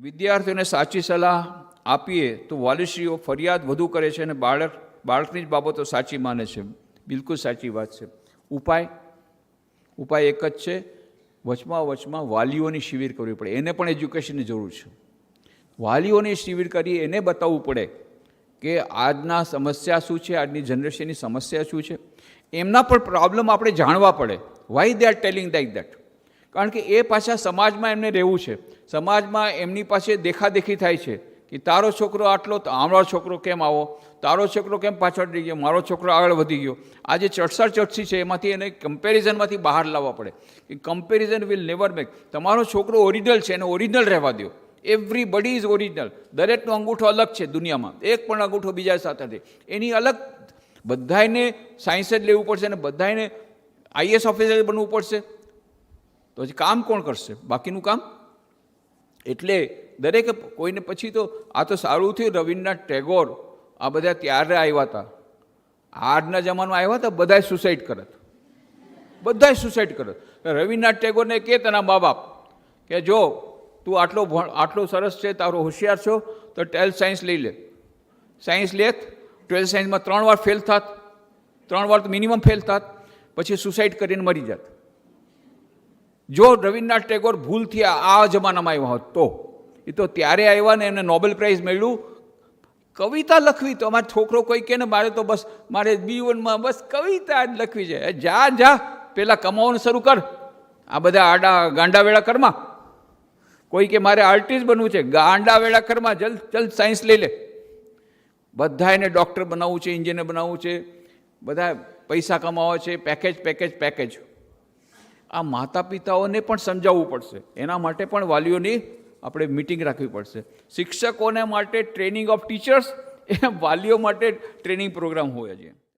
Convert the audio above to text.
વિદ્યાર્થીઓને સાચી સલાહ આપીએ તો વાલીશ્રીઓ ફરિયાદ વધુ કરે છે અને બાળક, બાળકની જ બાબતો સાચી માને છે. બિલકુલ સાચી વાત છે. ઉપાય ઉપાય એક જ છે. વચમાં વચમાં વાલીઓની શિબિર કરવી પડે. એને પણ એજ્યુકેશનની જરૂર છે. વાલીઓની શિબિર કરી એને બતાવવું પડે કે આજના સમસ્યા શું છે, આજની જનરેશનની સમસ્યા શું છે. એમના પણ પ્રોબ્લેમ આપણે જાણવા પડે. Why they are telling like that કારણ કે એ પાછા સમાજમાં એમને રહેવું છે. સમાજમાં એમની પાસે દેખાદેખી થાય છે કે તારો છોકરો આટલો, તો આમળો છોકરો કેમ આવો? તારો છોકરો કેમ પાછળ રહી ગયો? મારો છોકરો આગળ વધી ગયો? આ જે ચડસર ચડસી છે, એમાંથી એને કમ્પેરિઝનમાંથી બહાર લાવવા પડે કે કમ્પેરિઝન વિલ નેવર મેક. તમારો છોકરો ઓરિજિનલ છે, એને ઓરિજિનલ રહેવા દો એવરી બડી ઇઝ ઓરિજિનલ દરેકનો અંગૂઠો અલગ છે દુનિયામાં. એક પણ અંગૂઠો બીજા સાથે નથી એની અલગ બધાને સાયન્સ જ લેવું પડશે અને બધાને આઈએસ ઓફિસર બનવું પડશે. તો પછી કામ કોણ કરશે? બાકીનું કામ? એટલે દરેકે કોઈને પછી તો આ તો સારું થયું, રવિન્દ્રનાથ ટેગોર આ બધા ત્યારે આવ્યા હતા. આજના જમાનામાં આવ્યા હતા બધાએ સુસાઇડ કરત બધાએ સુસાઇડ કરત રવિન્દ્રનાથ ટેગોરને કે તેના મા બાપ કે જો તું આટલો આટલો સરસ છે, તારો હોશિયાર છો, તો ટ્વેલ્થ સાયન્સ લઈ લે. સાયન્સ લેત ટ્વેલ્થ સાયન્સમાં ત્રણ વાર ફેલ થાત. ત્રણ વાર તો મિનિમમ ફેલ થાત. પછી સુસાઇડ કરીને મરી જાત. જો રવિન્દ્રનાથ ટેગોર ભૂલથી આ જમાનામાં આવ્યો હોત, તો? એ તો ત્યારે આવ્યા ને એમને નોબેલ પ્રાઇઝ મળ્યું. કવિતા લખવી તો અમારો છોકરો કોઈ કહે ને, મારે તો બસ, મારે બી વનમાં બસ કવિતા જ લખવી છે. જા જા, પેલા કમાવાનું શરૂ કર. આ બધા આડા ગાંડા વેળા કરમાં કોઈ કે મારે આર્ટિસ્ટ બનવું છે, ગાંડા વેળા કરમાં જલ્દ જલ્દ સાયન્સ લઈ લે. બધા એને ડૉક્ટર બનાવવું છે ઇન્જિનિયર બનાવવું છે, બધા પૈસા કમાવા છે, પેકેજ પેકેજ પેકેજ. આ માતા પિતાઓને પણ સમજાવવું પડશે. એના માટે પણ વાલીઓની આપણે મિટિંગ રાખવી પડશે. શિક્ષકોને માટે ટ્રેનિંગ ઓફ ટીચર્સ એ વાલીઓ માટે ટ્રેનિંગ પ્રોગ્રામ હોય છે